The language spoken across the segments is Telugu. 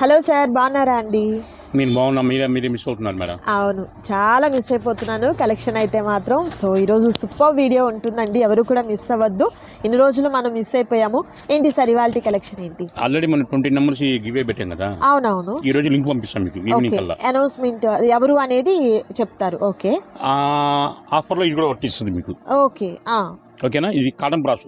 హలో సార్ బాగున్నారా అండి? నేను బాగున్నా మీరే మీరే మిస్ అవుతున్నారు మేడం. అవును చాలా మిస్ అయిపోతున్నాను. కలెక్షన్ అయితే మాత్రం. సో ఈరోజు సూపర్ వీడియో ఉంటుందండి. ఎవరు కూడా మిస్ అవ్వద్దు. ఇన్ని రోజులు మనం మిస్ అయిపోయాము. ఏంటి సార్ ఇవాళ కలెక్షన్ ఏంటి? ఆల్రెడీ మనం ట్వంటీ నెంబర్స్ గివే పెట్టాం కదా. అవునవును. ఈ రోజు లింక్ పంపిస్తాం మీకు ఈవినింగ్ కల్లా. అనౌన్స్మెంట్ ఎవరు అనేది చెప్తారు. ఓకే ఆఫర్లో ఇది కూడా వర్తిస్తుంది మీకు. ఓకే ఓకేనా ఇది కాటన్ బ్రాస్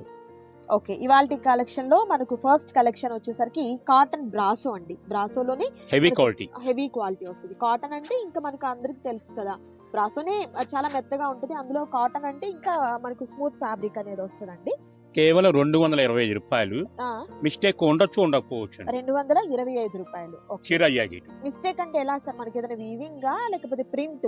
ఓకే ఇవాళ కలెక్షన్లో మనకు ఫస్ట్ కలెక్షన్ వచ్చేసరికి కాటన్ బ్రాసో అండి. బ్రాసోలోనే హెవీ క్వాలిటీ హెవీ క్వాలిటీ వస్తుంది. కాటన్ అంటే ఇంకా మనకు అందరికి తెలుసు కదా. బ్రాసోనే చాలా మెత్తగా ఉంటుంది. అందులో కాటన్ అంటే ఇంకా మనకు స్మూత్ ఫ్యాబ్రిక్ అనేది వస్తుందండి. కేవలం రెండు వందల ఇరవై ఐదు రూపాయలు. మిస్టేక్ ఉండొచ్చు ఉండకపోవచ్చు రెండు వందల ఇరవై ఐదు రూపాయలు. మిస్టేక్ అంటే ఎలా సార్? మనకి ఏదైనా వీవింగా లేకపోతే ప్రింట్?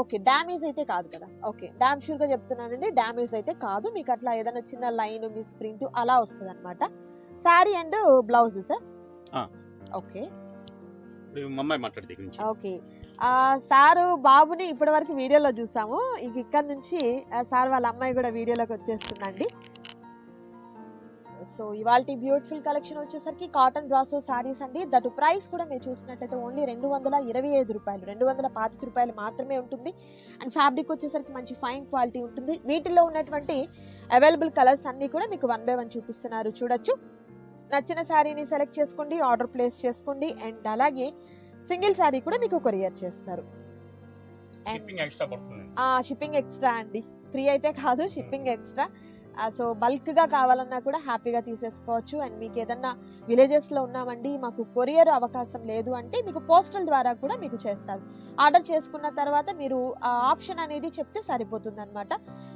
ఓకే డ్యామేజ్ అయితే కాదు కదా. ఓకే డ్యామ్ షూర్గా చెప్తున్నానండి డ్యామేజ్ అయితే కాదు. మీకు అట్లా ఏదైనా చిన్న లైన్ మిస్ ప్రింట్ అలా వస్తుంది అనమాట saree and blouse sir. Okay. Okay. Sir బాబుని ఇప్పటి వరకు వీడియోలో చూసాము. ఇక ఇక్కడ నుంచి సార్ వాళ్ళ అమ్మాయి కూడా వీడియోలోకి వచ్చేస్తుందండి. సో ఇవాళ బ్యూటిఫుల్ కలెక్షన్ వచ్చేసరికి కాటన్ బ్రాసో సారీస్ అండి. దట్ ప్రైస్ కూడా మీరు చూసినట్లయితే ఓన్లీ రెండు వందల ఇరవై ఐదు రూపాయలు. రెండు వందల పాతిక రూపాయలు మాత్రమే ఉంటుంది. అండ్ ఫ్యాబ్రిక్ వచ్చేసరికి మంచి ఫైన్ క్వాలిటీ ఉంటుంది. వీటిల్లో ఉన్నటువంటి అవైలబుల్ కలర్స్ అన్నీ కూడా మీకు వన్ బై వన్ చూపిస్తున్నారు. చూడొచ్చు. నచ్చిన శారీని సెలెక్ట్ చేసుకోండి. ఆర్డర్ ప్లేస్ చేసుకోండి. అండ్ అలాగే సింగిల్ శారీ కూడా మీకు కొరియర్ చేస్తారు. షిప్పింగ్ ఎక్స్ట్రా అండి. ఫ్రీ అయితే కాదు. షిప్పింగ్ ఎక్స్ట్రా సో బల్క్గా కావాలన్నా కూడా హ్యాపీగా తీసేసుకోవచ్చు. అండ్ మీకు ఏదన్నా విలేజెస్లో ఉన్నామండి మాకు కొరియర్ అవకాశం లేదు అంటే మీకు పోస్టల్ ద్వారా కూడా మీకు చేస్తారు ఆర్డర్ చేసుకున్న తర్వాత మీరు ఆ ఆప్షన్ అనేది చెప్తే సరిపోతుంది అనమాట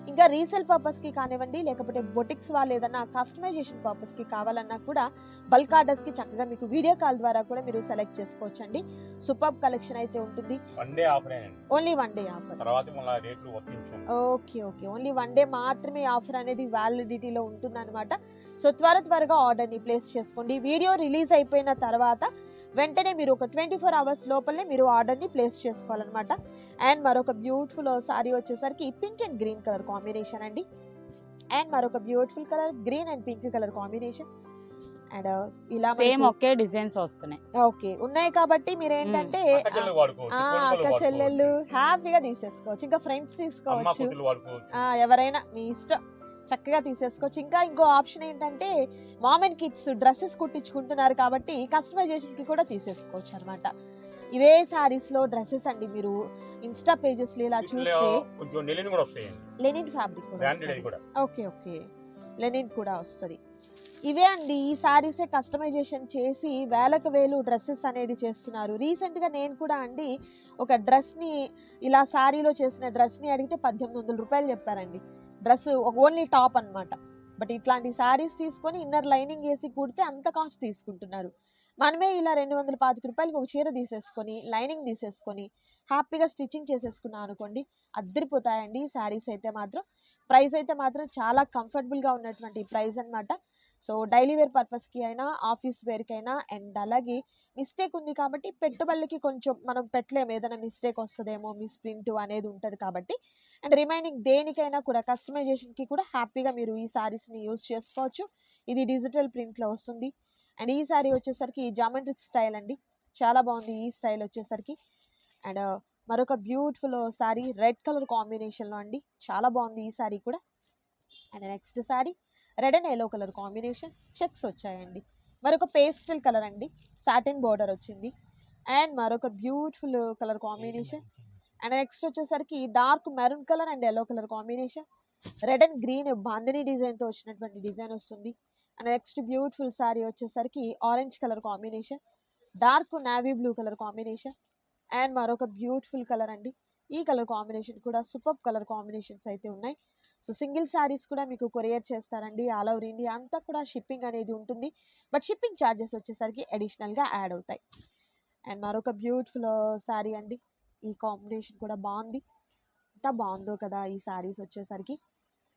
ఇంకా రీసేల్ పర్పస్కి కానివ్వండి లేకపోతే బొటిక్స్ వాళ్ళు ఏదన్నా కస్టమైజేషన్ పర్పస్కి కావాలన్నా కూడా బల్క్ ఆర్డర్స్కి చక్కగా మీకు వీడియో కాల్ ద్వారా కూడా మీరు సెలెక్ట్ చేసుకోవచ్చు అండి సూపర్ కలెక్షన్ అయితే ఉంటుంది. Only one day offer. Okay okay. Only one day మాత్రమే ఆఫర్ అనేది వ్యాలిడిటీలో ఉంటుందన్నమాట. సో త్వర త్వరగా ఆర్డర్ని ప్లేస్ చేసుకోండి. వీడియో రిలీజ్ అయిపోయిన తర్వాత వెంటనే మీరు ఒక ట్వంటీ ఫోర్ అవర్స్ లోపలనే మీరు ఆర్డర్ని ప్లేస్ చేసుకోవాలన్నమాట. అండ్ మరొక బ్యూటిఫుల్ సారీ వచ్చేసరికి pink and green colour combination అండి. అండ్ మరొక beautiful colour green and pink colour combination. And ఇలా సేమ్ ఒకే డిజైన్స్ వస్తున్నాయి. ఓకే. ఉన్నాయి కాబట్టి మీరు ఏంటంటే అక్క. చెల్లెళ్ళు హ్యాపీగా తీసేసుకోవచ్చు ఇంకా ఫ్రెండ్స్ అమ్మ తీసుకోవచ్చు. కూతురు వాడుకోవచ్చు. ఆ, ఎవరైనా మీ ఇష్టం. చక్కగా తీసేసుకోవచ్చు ఇంకా ఇంకో ఆప్షన్ ఏంటంటే మామ్ అండ్ కిడ్స్ డ్రెస్సెస్ కుట్టించుకుంటున్నారు కాబట్టి కస్టమైజేషన్కి కూడా తీసేసుకోవచ్చు అనమాట ఇవే సారీస్లో డ్రెస్సెస్ అండి మీరు ఇన్స్టా పేజెస్ ఇలా వీటిలో చూస్తే కొంచెం నెలిని కూడా వస్తాయి లెనిన్ ఫ్యాబ్రిక్ కూడా ఓకే ఓకే. లెనిన్ కూడా వస్తుంది. ఇవే అండి ఈ సారీసే కస్టమైజేషన్ చేసి వేలకు వేలు డ్రెస్సెస్ అనేది చేస్తున్నారు. రీసెంట్గా నేను కూడా అండి ఒక డ్రెస్ని ఇలా సారీలో చేసిన డ్రెస్ని అడిగితే పద్దెనిమిది వందల రూపాయలు చెప్పారండి. డ్రెస్ ఒక ఓన్లీ టాప్ అన్నమాట. బట్ ఇట్లాంటి శారీస్ తీసుకొని ఇన్నర్ లైనింగ్ వేసి కుడితే అంత కాస్ట్ తీసుకుంటున్నారు. మనమే ఇలా రెండు వందల పాతిక రూపాయలకి ఒక చీర తీసేసుకొని లైనింగ్ తీసేసుకొని హ్యాపీగా స్టిచ్చింగ్ చేసేసుకున్నాం అనుకోండి అద్దరిపోతాయండి ఈ సారీస్ అయితే మాత్రం. ప్రైస్ అయితే మాత్రం చాలా కంఫర్టబుల్గా ఉన్నటువంటి ప్రైస్ అన్నమాట. సో డైలీ వేర్ పర్పస్కి అయినా ఆఫీస్ వేర్కి అయినా అండ్ అలాగే మిస్టేక్ ఉంది కాబట్టి పెట్టుబడులకి కొంచెం మనం పెట్టలేము ఏదైనా మిస్టేక్ వస్తుందేమో మిస్ ప్రింట్ అనేది ఉంటుంది కాబట్టి. అండ్ రిమైనింగ్ దేనికైనా కూడా కస్టమైజేషన్కి కూడా హ్యాపీగా మీరు ఈ శారీస్ని యూస్ చేసుకోవచ్చు. ఇది డిజిటల్ ప్రింట్లో వస్తుంది. అండ్ ఈ సారీ వచ్చేసరికి జామెట్రిక్ స్టైల్ అండి. చాలా బాగుంది ఈ స్టైల్ వచ్చేసరికి. అండ్ మరొక బ్యూటిఫుల్ సారీ రెడ్ కలర్ కాంబినేషన్లో అండి. చాలా బాగుంది ఈ సారీ కూడా. And next sari red and yellow colour combination. Checks వచ్చాయండి. మరొక పేస్టల్ కలర్ అండి. సాటిన్ బోర్డర్ వచ్చింది. అండ్ మరొక beautiful colour combination. And next వచ్చేసరికి dark maroon colour and yellow colour combination. Red and green bandhani డిజైన్తో వచ్చినటువంటి డిజైన్ వస్తుంది. అండ్ నెక్స్ట్ బ్యూటిఫుల్ సారీ వచ్చేసరికి orange colour combination. Dark navy blue colour combination. And మరొక బ్యూటిఫుల్ కలర్ అండి. ఈ కలర్ కాంబినేషన్ కూడా సూపర్ కలర్ కాంబినేషన్స్ అయితే ఉన్నాయి. సో సింగిల్ శారీస్ కూడా మీకు కొరియర్ చేస్తారండి ఆల్ ఓవర్ ఇండియా అంతా కూడా షిప్పింగ్ అనేది ఉంటుంది. బట్ షిప్పింగ్ ఛార్జెస్ వచ్చేసరికి అడిషనల్గా యాడ్ అవుతాయి. అండ్ మరొక బ్యూటిఫుల్ శారీ అండి. ఈ కాంబినేషన్ కూడా బాగుంది. ఎంత బాగుందో కదా ఈ శారీస్ వచ్చేసరికి.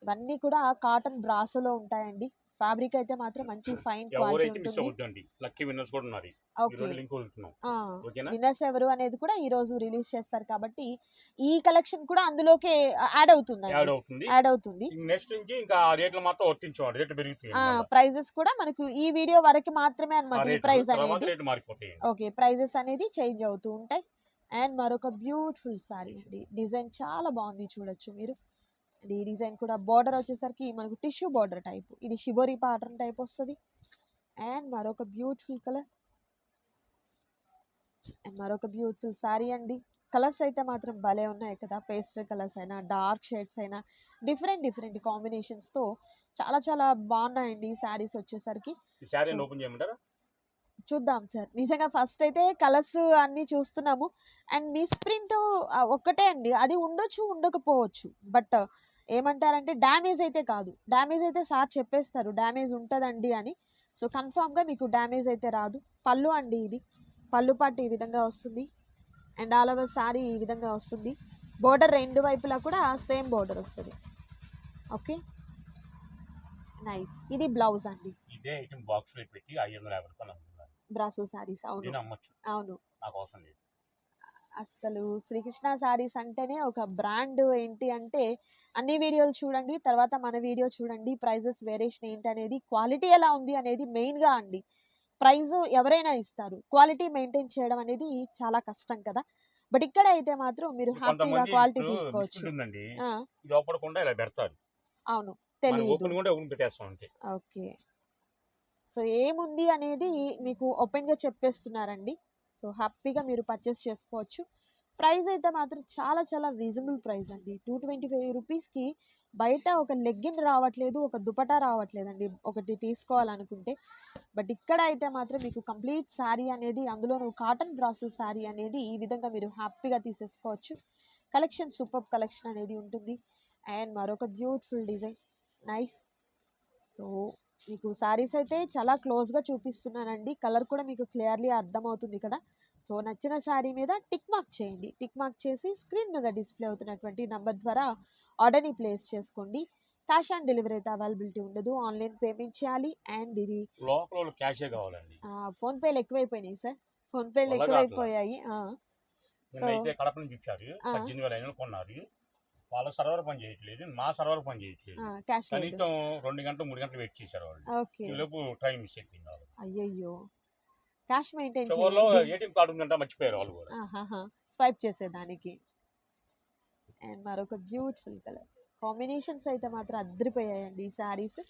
ఇవన్నీ కూడా కాటన్ బ్రాసోలో ఉంటాయండి. ఫ్యాబ్రిక్ అయితే మాత్రం మంచి ఫైన్ క్వాలిటీ ఉంటుంది. లక్కీ విన్నర్స్ కూడా ఉన్నారు. విన్నర్స్ ఎవరు అనేది కూడా ఈ రోజు రిలీజ్ చేస్తారు కాబట్టి ఈ కలెక్షన్ కూడా అందులోకే యాడ్ అవుతుంది యాడ్ అవుతుంది. యాడ్ అవుతుంది. నెక్స్ట్ నుంచి ఇంకా రేట్లు మాత్రం రేట్లు మళ్ళా. ప్రైజెస్ కూడా మనకు ఈ వీడియో వరకు మాత్రమే అన్నమాట ఈ రేట్లు ప్రైస్ అనేది. ఓకే ప్రైజెస్ అనేది చేంజ్ అవుతూ ఉంటాయి. అండ్ మరొక బ్యూటిఫుల్ సారీ అండి. డిజైన్ చాలా బాగుంది చూడొచ్చు మీరు. ఈ డిజైన్ కూడా బార్డర్ వచ్చేసరికి మనకు టిష్యూ బార్డర్ టైప్. ఇది షిబోరి ప్యాటర్న్ టైప్ వస్తుంది. అండ్ మరొక బ్యూటిఫుల్ కలర్. మరొక బ్యూటిఫుల్ సారీ అండి. కలర్స్ అయితే మాత్రం భలే ఉన్నాయి కదా. పేస్టల్ కలర్స్ అయినా డార్క్ షేడ్స్ అయినా డిఫరెంట్ డిఫరెంట్ కాంబినేషన్స్తో చాలా చాలా బాగున్నాయండి ఈ శారీస్ వచ్చేసరికి. శారీ ఓపెన్ చేయమంటారా? చూద్దాం సార్. నిజంగా ఫస్ట్ అయితే కలర్స్ అన్ని చూస్తున్నాము. అండ్ మిస్ ప్రింట్ ఒక్కటే అండి. అది ఉండొచ్చు ఉండకపోవచ్చు. బట్ ఏమంటారంటే డ్యామేజ్ అయితే కాదు. డ్యామేజ్ అయితే సార్ చెప్పేస్తారు. డ్యామేజ్ ఉంటుందండి అని. సో కన్ఫామ్గా మీకు డ్యామేజ్ అయితే రాదు. పళ్ళు అండి ఇది. పళ్ళు పాటు ఈ విధంగా వస్తుంది. అండ్ ఆల్ ఓవర్ సారీ ఈ విధంగా వస్తుంది. బోర్డర్ రెండు వైపులా కూడా సేమ్ బోర్డర్ వస్తుంది. ఓకే? నైస్. ఇది బ్లౌజ్ అండి. ఇదే ఐటమ్ బాక్స్లో పెట్టి రూపాయలు అమ్ముతున్నారు. బ్రాసో సారీస్. అవును. అమ్మచ్చు. అవును. నాకు అవసరం లేదు. అస్సలు శ్రీకృష్ణ సారీస్ అంటేనే ఒక బ్రాండ్ ఏంటి అంటే అన్ని వీడియోలు చూడండి తర్వాత మన వీడియో చూడండి. ప్రైజెస్ వేరియేషన్ ఏంటి అనేది క్వాలిటీ ఎలా ఉంది అనేది మెయిన్గా అండి. ప్రైస్ ఎవరైనా ఇస్తారు. క్వాలిటీ మెయింటైన్ చేయడం అనేది చాలా కష్టం కదా. బట్ ఇక్కడ అయితే మాత్రం మీరు హ్యాపీగా క్వాలిటీ తీసుకోవచ్చు. ఇది ఇలా పెడతారు. అవును. తెలియదు ఓపెన్ ఓపెన్ ఓకే. సో ఏముంది అనేది మీకు ఓపెన్గా చెప్పేస్తున్నారండి. సో హ్యాపీగా మీరు పర్చేస్ చేసుకోవచ్చు. ప్రైస్ అయితే మాత్రం చాలా చాలా రీజనబుల్ ప్రైస్ అండి. టూ ట్వంటీ ఫైవ్ రూపీస్కి బయట ఒక లెగ్గిన్ రావట్లేదు ఒక దుపటా రావట్లేదండి. ఒకటి తీసుకోవాలనుకుంటే. బట్ ఇక్కడ అయితే మాత్రం మీకు కంప్లీట్ శారీ అనేది అందులోనూ కాటన్ బ్రాసు శారీ అనేది ఈ విధంగా మీరు హ్యాపీగా తీసేసుకోవచ్చు. కలెక్షన్ సూపర్ కలెక్షన్ అనేది ఉంటుంది. అండ్ మరొక బ్యూటిఫుల్ డిజైన్. నైస్. సో మీకు శారీస్ అయితే చాలా క్లోజ్గా చూపిస్తున్నానండి. కలర్ కూడా మీకు క్లియర్లీ అర్థమవుతుంది కదా. సో నచ్చిన శారీ మీద టిక్ మార్క్ చేయండి. టిక్ మార్క్ చేసి స్క్రీన్ మీద డిస్ప్లే అవుతున్నటువంటి నంబర్ ద్వారా ఆర్డర్ని ప్లేస్ చేసుకోండి. క్యాష్ ఆన్ డెలివరీ అయితే అవైలబిలిటీ ఉండదు. ఆన్లైన్ పేమెంట్ చేయాలి అండ్ ఇది వాళ్ళు క్యాషే కావాలండి. ఫోన్పేలు ఎక్కువైపోయినాయి సార్. వల్ల కాదురా. ఎక్కువైపోయాయి. అయితే కడప నుంచి ఇచ్చారు. ఆ. పద్దెనిమిది వేల ఐదు వందలు కొన్నారు. వాళ్ళ సర్వర్ పని చేయట్లేదు. మా సర్వర్ పని చేయట్లేదు. కనీసం రెండు గంటలు మూడు గంటలు వెయిట్ చేశారు వాళ్ళు. లోపు ట్రైన్ మిస్ అయిపోయింది అయ్యయ్యో. క్యాష్ మెయింటైన్ చివరిలో ఏటీఎం కార్డు ఉందంటే మర్చిపోయారు వాళ్ళు కూడా. స్వైప్ చేసేదానికి. అండ్ మరొక బ్యూటిఫుల్ కలర్. కాంబినేషన్స్ అయితే మాత్రం అద్దరిపోయాయండి ఈ శారీస్.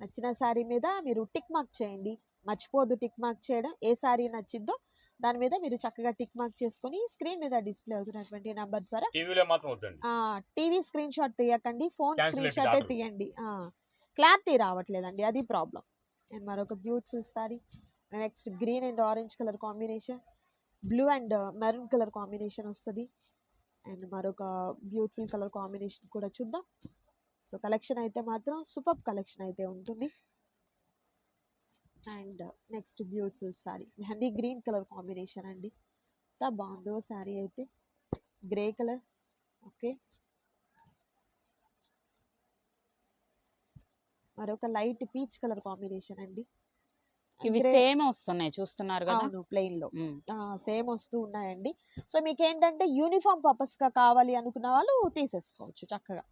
నచ్చిన శారీ మీద మీరు టిక్ మార్క్ చేయండి. మర్చిపోద్దు టిక్ మార్క్ చేయడం. ఏ శారీ నచ్చిందో దాని మీద మీరు చక్కగా టిక్ మార్క్ చేసుకొని స్క్రీన్ మీద డిస్ప్లే అవుతున్నటువంటి నంబర్ ద్వారా టీవీలో మాత్రం వద్దండి. టీవీ స్క్రీన్ షాట్ తీయకండి. ఫోన్ స్క్రీన్ షాటే. తీయండి. క్లారిటీ రావట్లేదండి. అది ప్రాబ్లం. అండ్ మరొక beautiful sari next green and orange colour combination blue and maroon colour combination వస్తుంది. అండ్ మరొక బ్యూటిఫుల్ కలర్ కాంబినేషన్ కూడా చూద్దాం. సో కలెక్షన్ అయితే మాత్రం సూపర్ కలెక్షన్ అయితే ఉంటుంది. And next beautiful sari mehndi green colour combination అండి. ఎంత బాగుందో శారీ అయితే. గ్రే కలర్ ఓకే మరొక లైట్ పీచ్ కలర్ కాంబినేషన్ అండి. ఇవి సేమ్ వస్తున్నాయి. చూస్తున్నారు కదా? ప్లెయిన్లో. సేమ్ వస్తూ ఉన్నాయండి. సో మీకు ఏంటంటే యూనిఫామ్ పర్పస్గా కావాలి అనుకున్న వాళ్ళు తీసేసుకోవచ్చు చక్కగా.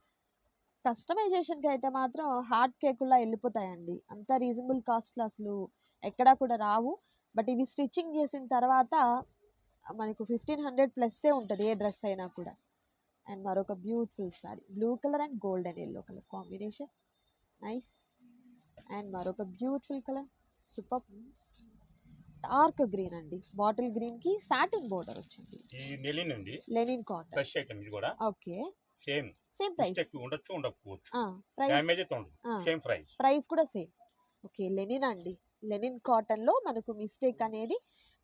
కస్టమైజేషన్కి అయితే మాత్రం హార్డ్ కేకుల్లా వెళ్ళిపోతాయండి అంత రీజనబుల్ కాస్ట్లో అసలు ఎక్కడా కూడా రావు. బట్ ఇవి స్టిచ్చింగ్ చేసిన తర్వాత మనకు ఫిఫ్టీన్ హండ్రెడ్ ప్లస్సే ఉంటుంది ఏ డ్రెస్ అయినా కూడా. అండ్ మరొక beautiful sari. Blue colour and golden yellow colour combination. Nice. And మరొక beautiful colour. Super. Dark green అండి. బాటిల్ గ్రీన్కి సాటిన్ బోర్డర్ వచ్చింది. ఈ నెలిన్ అండి. Linen cotton. ఫ్రెష్ ఐటమ్ ఇది కూడా. ఓకే. సేమ్. Same price. ఉండొచ్చు ఉండకపోవచ్చు. ప్రైస్. డ్యామేజ్ అయితే ఉండదు. Same price. ప్రైస్ కూడా సేమ్. ఓకే లెనిన్ అండి. లెనిన్ కాటన్లో మనకు మిస్టేక్ అనేది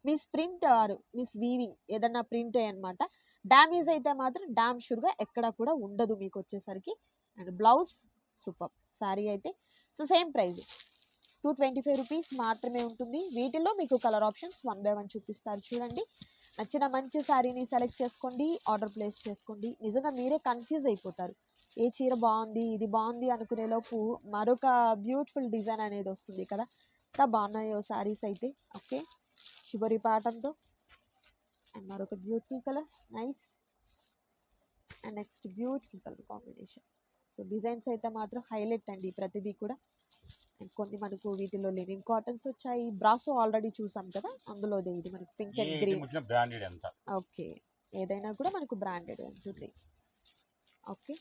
miss print or miss weaving ఏదన్నా ప్రింట్ అన్నమాట. డ్యామేజ్ అయితే మాత్రం డామ్ షూర్గా ఎక్కడ కూడా ఉండదు మీకు వచ్చేసరికి. And blouse super. శారీ అయితే. So same price. Two twenty five rupees మాత్రమే ఉంటుంది. వీటిలో మీకు colour options one by one చూపిస్తారు. చూడండి. నచ్చిన మంచి శారీని సెలెక్ట్ చేసుకోండి. ఆర్డర్ ప్లేస్ చేసుకోండి. నిజంగా మీరే కన్ఫ్యూజ్ అయిపోతారు. ఏ చీర బాగుంది ఇది బాగుంది అనుకునేలోపు మరొక బ్యూటిఫుల్ డిజైన్ అనేది వస్తుంది కదా. ఎంత బాగున్నాయో శారీస్ అయితే. ఓకే. శుభరి పాటంతో అండ్ మరొక beautiful colour. Nice. And next beautiful colour combination. So designs అయితే మాత్రం హైలైట్ అండి ప్రతిదీ కూడా. కొన్ని మనకు వీటిలో లెనిన్ కాటన్స్ వచ్చాయి. బ్రాసో ఆల్రెడీ చూసాం కదా? అందులో ఇది మనకు పింక్ అండ్ గ్రీన్ బ్రాండెడ్ ఎంత ఓకే. ఏదైనా కూడా మనకు branded one two three okay.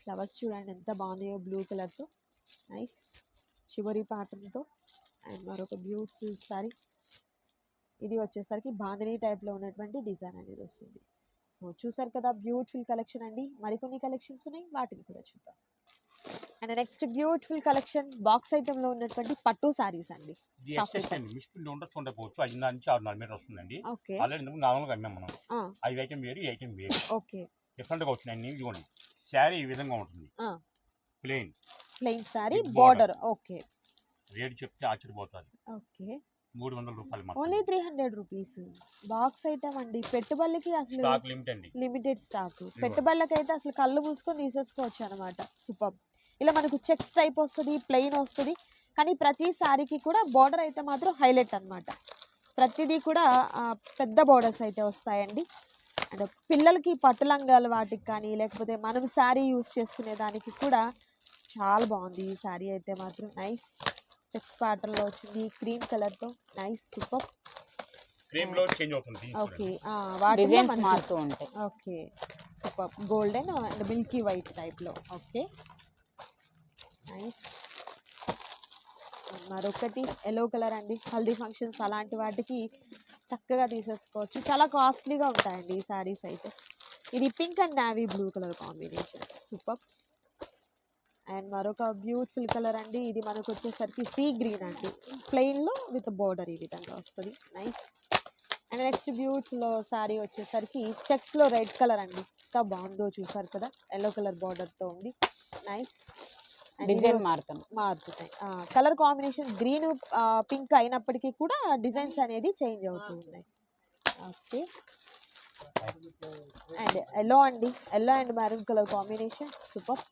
Flowers చూడండి ఎంత బాగున్నాయో బ్లూ కలర్తో నైస్ షివరీ ప్యాటర్న్తో అండ్ మరొక బ్యూటిఫుల్ సారీ ఇది వచ్చేసరికి బాందిని టైప్లో ఉన్నటువంటి డిజైన్ అనేది వస్తుంది. సో చూసారు కదా? బ్యూటిఫుల్ కలెక్షన్ అండి. మరికొన్ని కలెక్షన్స్ ఉన్నాయి. వాటిని కూడా చూద్దాం. And next beautiful collection box ఐటెంలో ఉన్నటువంటి పట్టు సారీస్ అండి. ఉండొచ్చు ఉండకపోవచ్చు ఐదు నుంచి ఆరు నాలుగు మీటర్ వస్తుందండి ఇంతకు నార్మల్గా అమ్మాం మనం. ఐదు ఐటమ్ వేరు ఈ ఐటమ్ వేరు. ఓకే. డిఫరెంట్గా వచ్చినాయి ఇదిగోండి. శారీ ఈ విధంగా ఉంటుంది. Plain. Plain border. Border. Okay. Rate చెప్తే ఆశ్చర్యపోతుంది ఓకే. మూడు వందల రూపాయలు only three hundred rupees. Box item అండి. పెట్టుబడులకి అసలు స్టాక్ లిమిట్ అండి. Limited stock. పెట్టుబడులకి అయితే అసలు కళ్ళు మూసుకొని తీసేసుకోవచ్చు అనమాట సూపర్. ఇలా మనకు చెక్స్ టైప్ వస్తుంది ప్లెయిన్ వస్తుంది. కానీ ప్రతి సారీకి కూడా బార్డర్ అయితే మాత్రం హైలైట్ అన్నమాట. ప్రతిదీ కూడా పెద్ద బార్డర్స్ అయితే వస్తాయండి. అండ్ పిల్లలకి పట్టు లంగాలు వాటికి కానీ లేకపోతే మనం శారీ యూస్ చేసుకునే దానికి కూడా చాలా బాగుంది ఈ శారీ అయితే మాత్రం. నైస్. చెక్స్ ప్యాటర్న్లో వచ్చింది క్రీమ్ కలర్తో. Nice super. క్రీమ్లో చేంజ్ అవుతుంది దీని ఓకే చూడండి. వాటి డిజైన్స్ మారుతూ ఉంటాయి. Okay super. Golden and milky white టైప్లో. ఓకే. నైస్ మరొకటి ఎల్లో కలర్ అండి. హల్దీ ఫంక్షన్స్ అలాంటి వాటికి చక్కగా తీసేసుకోవచ్చు. చాలా కాస్ట్లీగా ఉంటాయండి ఈ శారీస్ అయితే. ఇది pink and navy blue colour combination super and మరొక బ్యూటిఫుల్ కలర్ అండి. ఇది మనకు వచ్చేసరికి సీ గ్రీన్ అండి. ప్లెయిన్లో విత్ బోర్డర్ ఈ విధంగా వస్తుంది. Nice and next beautiful sari వచ్చేసరికి చెక్స్లో రెడ్ కలర్ అండి. ఇంకా బాగుందో చూసారు కదా? ఎల్లో కలర్ బార్డర్తో ఉంది. నైస్ డిజైన్ మారుతాం. మారుతున్నాయి కలర్ కాంబినేషన్ గ్రీన్ పింక్ అయినప్పటికీ కూడా డిజైన్స్ అనేది చేంజ్ అవుతూ ఉన్నాయి. ఓకే. అండ్ ఎల్లో అండి. Yellow and maroon colour combination. Super.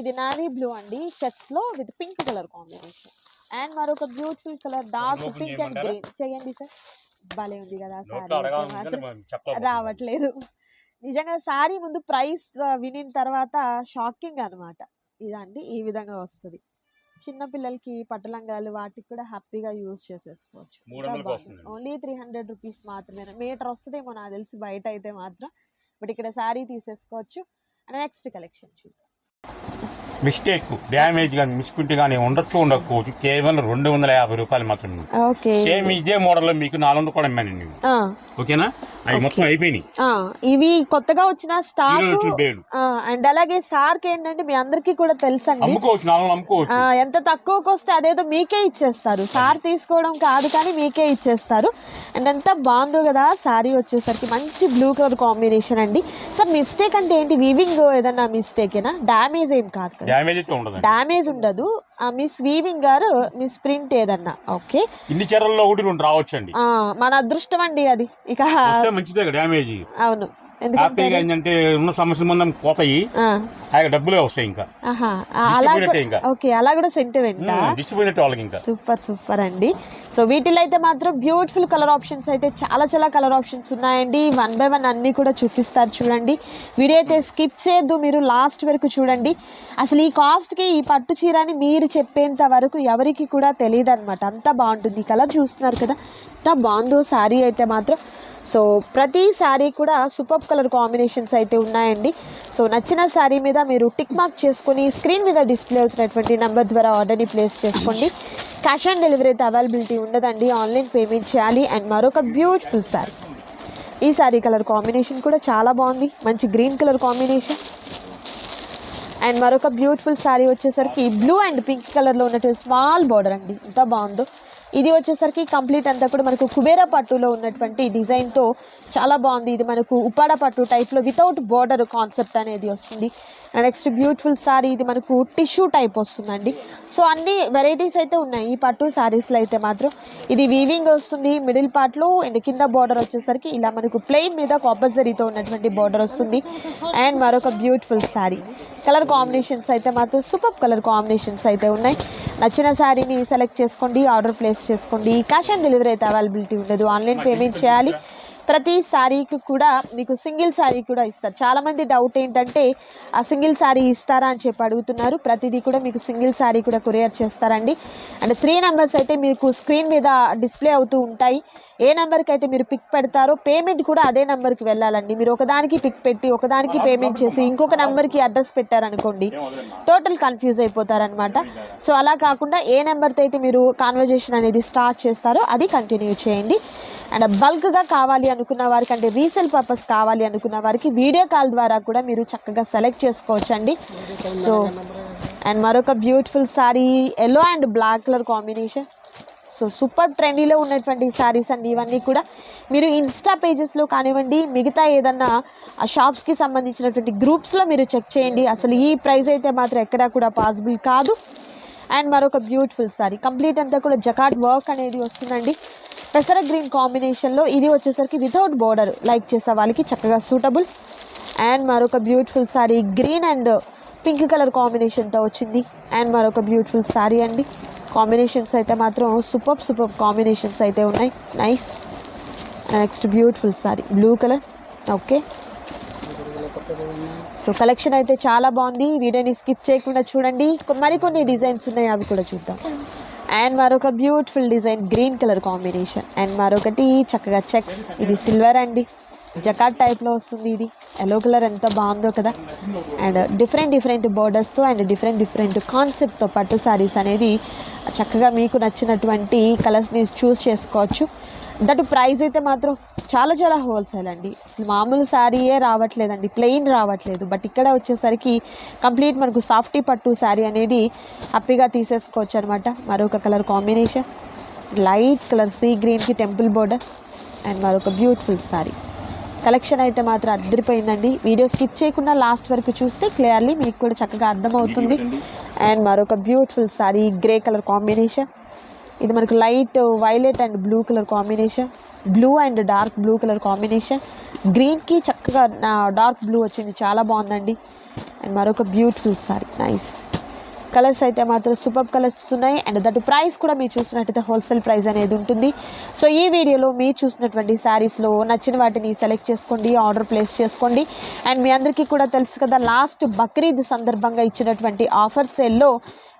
ఇది నావీ బ్లూ అండి. చెక్స్లో with pink colour combination. And మరొక beautiful colour dark pink and? Green. చేయండి సార్. భలే ఉంది కదా సారీ. రావట్లేదు. నిజంగా సారీ ముందు ప్రైస్ వినిన తర్వాత షాకింగ్ అనమాట ఇదండి ఈ విధంగా వస్తుంది. చిన్న పిల్లలకి పట్టులంగాలు వాటికి కూడా హ్యాపీగా యూజ్ చేసేసుకోవచ్చు. ఓన్లీ త్రీ హండ్రెడ్ రూపీస్ మాత్రమే మీటర్ వస్తుందేమో నాకు తెలిసి బయట అయితే మాత్రం. బట్ ఇక్కడ శారీ తీసేసుకోవచ్చు. అండ్ నెక్స్ట్ కలెక్షన్ చూద్దాం. మిస్టేక్ డ్యామేజ్ కానీ మిస్ప్రింట్ కానీ ఉండొచ్చు ఉండకపోవచ్చు. కేవలం రెండు వందల యాభై రూపాయలు మాత్రమే ఓకే. సేమ్ ఇదే మోడల్లో మీకు నాలుగు వందలు కూడా ఇమ్మానండి ఓకేనా? అవి మొత్తం అయిపోయినాయి. ఇవి కొత్తగా వచ్చిన స్టాక్ అండ్ అలాగే సార్కి ఏంటంటే మీ అందరికీ కూడా తెలుసండి. అమ్ముకోవచ్చు నాలుగు అమ్ముకోవచ్చు. ఎంత తక్కువకి వస్తే అదేదో మీకే ఇచ్చేస్తారు. సార్ తీసుకోవడం కాదు కానీ మీకే ఇచ్చేస్తారు. అండ్ ఎంత బాగుందో కదా సారీ వచ్చేసరికి మంచి బ్లూ కలర్ కాంబినేషన్ అండి. సార్ మిస్టేక్ అంటే ఏంటి? వీవింగ్ ఏదన్నా మిస్టేకేనా? డ్యామేజ్ ఏం కాదు కదా. డ్యామేజ్ ఉండదు. మిస్ వీవింగ్ గారు మిస్ ప్రింట్ ఏదన్నా ఓకే ఇన్ని చీరల్లో ఒకటి రెండు రావచ్చండి. ఆ, మన అదృష్టం అండి అది. ఇక డ్యామేజ్ అవును. హ్యాపీగా ఏంటంటే ఉన్న సమస్యల ముందు పోతాయి. ఆ, హాయిగా డబ్బులే వస్తాయి ఇంకా. ఓకే అలా కూడా సెంటిమెంటా డిస్ట్రిబ్యూట్ వాళ్ళకి ఇంకా. సూపర్ సూపర్ అండి. సో వీటిలో అయితే మాత్రం బ్యూటిఫుల్ కలర్ ఆప్షన్స్ అయితే చాలా చాలా కలర్ ఆప్షన్స్ ఉన్నాయండి. వన్ బై వన్ అన్నీ కూడా చూపిస్తారు చూడండి. వీడియో అయితే స్కిప్ చేయొద్దు మీరు లాస్ట్ వరకు చూడండి. అసలు ఈ కాస్ట్కి ఈ పట్టు చీరని మీరు చెప్పేంత వరకు ఎవరికి కూడా తెలియదు అనమాట అంత బాగుంటుంది. కలర్ చూస్తున్నారు కదా ఎంత బాగుందో శారీ అయితే మాత్రం. సో ప్రతి శారీ కూడా సూపర్ కలర్ కాంబినేషన్స్ అయితే ఉన్నాయండి. సో నచ్చిన శారీ మీద మీరు టిక్ మార్క్ చేసుకొని స్క్రీన్ మీద డిస్ప్లే అవుతున్నటువంటి నెంబర్ ద్వారా ఆర్డర్ని ప్లేస్ చేసుకోండి. క్యాష్ ఆన్ డెలివరీ అయితే అవైలబిలిటీ ఉండదండి. ఆన్లైన్ పేమెంట్ చేయాలి. అండ్ మరొక బ్యూటిఫుల్ శారీ. ఈ శారీ కలర్ కాంబినేషన్ కూడా చాలా బాగుంది. మంచి గ్రీన్ కలర్ కాంబినేషన్. అండ్ మరొక బ్యూటిఫుల్ శారీ వచ్చేసరికి బ్లూ అండ్ పింక్ కలర్లో ఉన్నటువంటి స్మాల్ బార్డర్ అండి. ఎంత బాగుందో. ఇది వచ్చేసరికి కంప్లీట్ అంతా కూడా మనకు కుబేరా పట్టులో ఉన్నటువంటి డిజైన్తో చాలా బాగుంది. ఇది మనకు ఉపాడ పట్టు టైప్లో వితౌట్ బార్డర్ కాన్సెప్ట్ అనేది వస్తుంది. నెక్స్ట్ బ్యూటిఫుల్ సారీ ఇది మనకు టిష్యూ టైప్ వస్తుందండి. సో అన్ని వెరైటీస్ అయితే ఉన్నాయి. ఈ పట్టు శారీస్లో అయితే మాత్రం. ఇది వీవింగ్ వస్తుంది మిడిల్ పార్ట్లో అండ్ కింద బార్డర్ వచ్చేసరికి ఇలా మనకు ప్లెయిన్ మీద కాపర్జరీతో ఉన్నటువంటి బార్డర్ వస్తుంది. అండ్ మరొక బ్యూటిఫుల్ శారీ కలర్ కాంబినేషన్స్ అయితే మాత్రం సూపర్ కలర్ కాంబినేషన్స్ అయితే ఉన్నాయి. నచ్చిన శారీని సెలెక్ట్ చేసుకోండి. ఆర్డర్ ప్లేస్ చేసుకోండి. క్యాష్ ఆన్ డెలివరీ అయితే అవైలబిలిటీ ఉండదు. ఆన్లైన్ పేమెంట్ చేయాలి. ప్రతి శారీకి కూడా మీకు సింగిల్ శారీ కూడా ఇస్తారు. చాలామంది డౌట్ ఏంటంటే ఆ సింగిల్ శారీ ఇస్తారా? అని చెప్పి అడుగుతున్నారు. ప్రతిదీ కూడా మీకు సింగిల్ శారీ కూడా కొరియర్ చేస్తారండి. అండ్ త్రీ నెంబర్స్ అయితే మీకు స్క్రీన్ మీద డిస్ప్లే అవుతూ ఉంటాయి. ఏ నెంబర్కి అయితే మీరు పిక్ పెడతారో పేమెంట్ కూడా అదే నెంబర్కి వెళ్ళాలండి. మీరు ఒకదానికి పిక్ పెట్టి ఒకదానికి పేమెంట్ చేసి ఇంకొక నెంబర్కి అడ్రస్ పెట్టారనుకోండి టోటల్ కన్ఫ్యూజ్ అయిపోతారనమాట సో అలా కాకుండా ఏ నెంబర్తో అయితే మీరు కాన్వర్జేషన్ అనేది స్టార్ట్ చేస్తారో అది కంటిన్యూ చేయండి. అండ్ బల్క్గా కావాలి అని అనుకున్న వారికి అంటే రీసేల్ పర్పస్ కావాలి అనుకున్న వారికి వీడియో కాల్ ద్వారా కూడా మీరు చక్కగా సెలెక్ట్ చేసుకోవచ్చు అండి సో అండ్ మరొక beautiful sari yellow and black colour combination so super ట్రెండీలో ఉన్నటువంటి శారీస్ అండి ఇవన్నీ కూడా. మీరు ఇన్స్టా పేజెస్లో కానివ్వండి మిగతా ఏదన్నా ఆ షాప్స్కి సంబంధించినటువంటి గ్రూప్స్లో మీరు చెక్ చేయండి. అసలు ఈ ప్రైస్ అయితే మాత్రం ఎక్కడా కూడా పాసిబుల్ కాదు. అండ్ మరొక బ్యూటిఫుల్ సారీ కంప్లీట్ అంతా కూడా జకాట్ వర్క్ అనేది వస్తుందండి. పెసర గ్రీన్ కాంబినేషన్లో ఇది వచ్చేసరికి వితౌట్ బోర్డర్ లైక్ చేసే వాళ్ళకి చక్కగా సూటబుల్ అండ్ మరొక beautiful sari green and pink colour కాంబినేషన్తో వచ్చింది. అండ్ మరొక బ్యూటిఫుల్ సారీ అండి. కాంబినేషన్స్ అయితే మాత్రం సూపర్ సూపర్ కాంబినేషన్స్ అయితే ఉన్నాయి. Nice next beautiful sari blue colour okay so collection అయితే చాలా బాగుంది. వీడియోని స్కిప్ చేయకుండా చూడండి. మరికొన్ని డిజైన్స్ ఉన్నాయి అవి కూడా చూద్దాం. అండ్ మరొక beautiful design green colour combination. And మరొకటి చక్కగా చెక్స్. ఇది సిల్వర్ అండి. జకాట్ టైప్లో వస్తుంది ఇది. ఎల్లో కలర్ ఎంత బాగుందో కదా. అండ్ డిఫరెంట్ డిఫరెంట్ బోర్డర్స్తో అండ్ డిఫరెంట్ డిఫరెంట్ కాన్సెప్ట్తో పట్టు సారీస్ అనేది చక్కగా మీకు నచ్చినటువంటి కలర్స్ని చూస్ చేసుకోవచ్చు. దట్ ప్రైస్ అయితే మాత్రం చాలా చాలా హోల్సేల్ అండి. అసలు మామూలు శారీయే రావట్లేదండి. ప్లెయిన్ రావట్లేదు. బట్ ఇక్కడ వచ్చేసరికి కంప్లీట్ మనకు సాఫ్టీ పట్టు శారీ అనేది హ్యాపీగా తీసేసుకోవచ్చు అనమాట మరొక colour combination. Light colour sea గ్రీన్కి టెంపుల్ బోర్డర్ అండ్ మరొక బ్యూటిఫుల్ శారీ. కలెక్షన్ అయితే మాత్రం అద్దరిపోయిందండి. వీడియో స్కిప్ చేయకుండా లాస్ట్ వరకు చూస్తే క్లియర్లీ మీకు కూడా చక్కగా అర్థమవుతుంది. అండ్. మరొక beautiful sari grey colour combination. ఇది మనకు light violet and blue colour combination blue and dark blue colour combination. గ్రీన్కి చక్కగా డార్క్ బ్లూ వచ్చింది. చాలా బాగుందండి. అండ్ మరొక బ్యూటిఫుల్ సారీ. నైస్ కలర్స్ అయితే మాత్రం సూపర్ కలర్స్ ఉన్నాయి. అండ్ దట్ ప్రైస్ కూడా మీరు చూసినట్టయితే హోల్సేల్ ప్రైస్ అనేది ఉంటుంది. సో ఈ వీడియోలో మీరు చూసినటువంటి శారీస్లో నచ్చిన వాటిని సెలెక్ట్ చేసుకోండి ఆర్డర్ ప్లేస్ చేసుకోండి. అండ్ మీ అందరికీ కూడా తెలుసు కదా లాస్ట్ బక్రీద్ సందర్భంగా ఇచ్చినటువంటి ఆఫర్ సేల్లో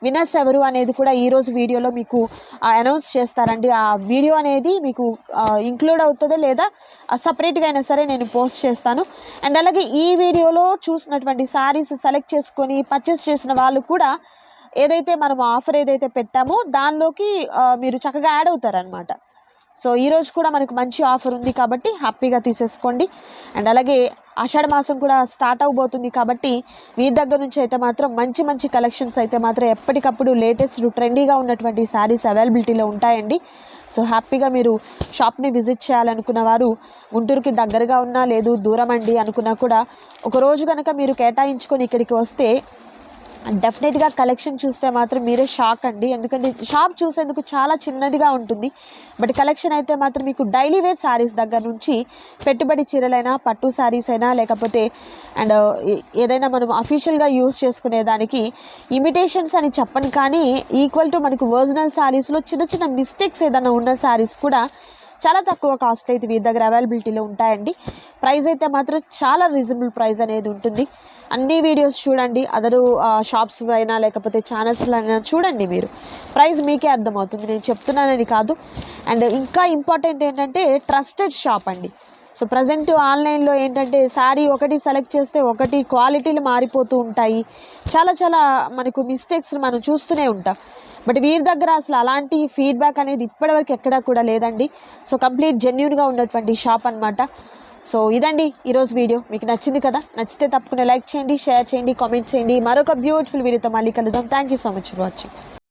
వినర్స్ ఎవరు అనేది కూడా ఈరోజు వీడియోలో మీకు అనౌన్స్ చేస్తారండి. ఆ వీడియో అనేది మీకు ఇంక్లూడ్ అవుతుందా లేదా సపరేట్గా అయినా సరే నేను పోస్ట్ చేస్తాను. అండ్ అలాగే ఈ వీడియోలో చూసినటువంటి శారీస్ సెలెక్ట్ చేసుకొని పర్చేస్ చేసిన వాళ్ళు కూడా ఏదైతే మనం ఆఫర్ ఏదైతే పెట్టామో దానిలోకి మీరు చక్కగా యాడ్ అవుతారనమాట సో ఈరోజు కూడా మనకు మంచి ఆఫర్ ఉంది కాబట్టి హ్యాపీగా తీసేసుకోండి. అండ్ అలాగే ఆషాఢ మాసం కూడా స్టార్ట్ అవబోతుంది కాబట్టి మీ దగ్గర నుంచి అయితే మాత్రం మంచి మంచి కలెక్షన్స్ అయితే మాత్రం ఎప్పటికప్పుడు లేటెస్ట్ ట్రెండీగా ఉన్నటువంటి శారీస్ అవైలబిలిటీలో ఉంటాయండి. సో హ్యాపీగా మీరు షాప్ని విజిట్ చేయాలనుకున్న వారు గుంటూరుకి దగ్గరగా ఉన్నా లేదు దూరం అండి అనుకున్నా కూడా ఒక రోజు కనుక మీరు కేటాయించుకొని ఇక్కడికి వస్తే డెఫినెట్గా కలెక్షన్ చూస్తే మాత్రం మీరే షాక్ అండి. ఎందుకంటే షాప్ చూసేందుకు చాలా చిన్నదిగా ఉంటుంది. బట్ కలెక్షన్ అయితే మాత్రం మీకు డైలీ వేర్ శారీస్ దగ్గర నుంచి పెట్టుబడి చీరలైనా పట్టు శారీస్ అయినా లేకపోతే అండ్ ఏదైనా మనం అఫీషియల్గా యూస్ చేసుకునే దానికి ఇమిటేషన్స్ అని చెప్పను. కానీ ఈక్వల్ టు మనకు ఒరిజినల్ శారీస్లో చిన్న చిన్న మిస్టేక్స్ ఏదైనా ఉన్న శారీస్ కూడా చాలా తక్కువ కాస్ట్ అయితే వీరి దగ్గర అవైలబిలిటీలో ఉంటాయండి. ప్రైస్ అయితే మాత్రం చాలా రీజనబుల్ ప్రైస్ అనేది ఉంటుంది. అన్ని వీడియోస్ చూడండి. అదరు షాప్స్ అయినా లేకపోతే ఛానల్స్లో అయినా చూడండి మీరు. ప్రైస్ మీకే అర్థమవుతుంది. నేను చెప్తున్నానని కాదు. అండ్ ఇంకా ఇంపార్టెంట్ ఏంటంటే ట్రస్టెడ్ షాప్ అండి. సో ప్రజెంట్ ఆన్లైన్లో ఏంటంటే శారీ ఒకటి సెలెక్ట్ చేస్తే ఒకటి క్వాలిటీలు మారిపోతూ ఉంటాయి. చాలా చాలా మనకు మిస్టేక్స్ మనం చూస్తూనే ఉంటాం. బట్ వీరి దగ్గర అసలు అలాంటి ఫీడ్బ్యాక్ అనేది ఇప్పటివరకు ఎక్కడా కూడా లేదండి. సో కంప్లీట్ జెన్యున్గా ఉన్నటువంటి షాప్ అనమాట సో ఇదండి ఈరోజు వీడియో. మీకు నచ్చింది కదా నచ్చితే తప్పకుండా లైక్ చేయండి షేర్ చేయండి కామెంట్ చేయండి. మరొక బ్యూటిఫుల్ వీడియోతో మళ్ళీ కలుద్దాం. Thank you so much for watching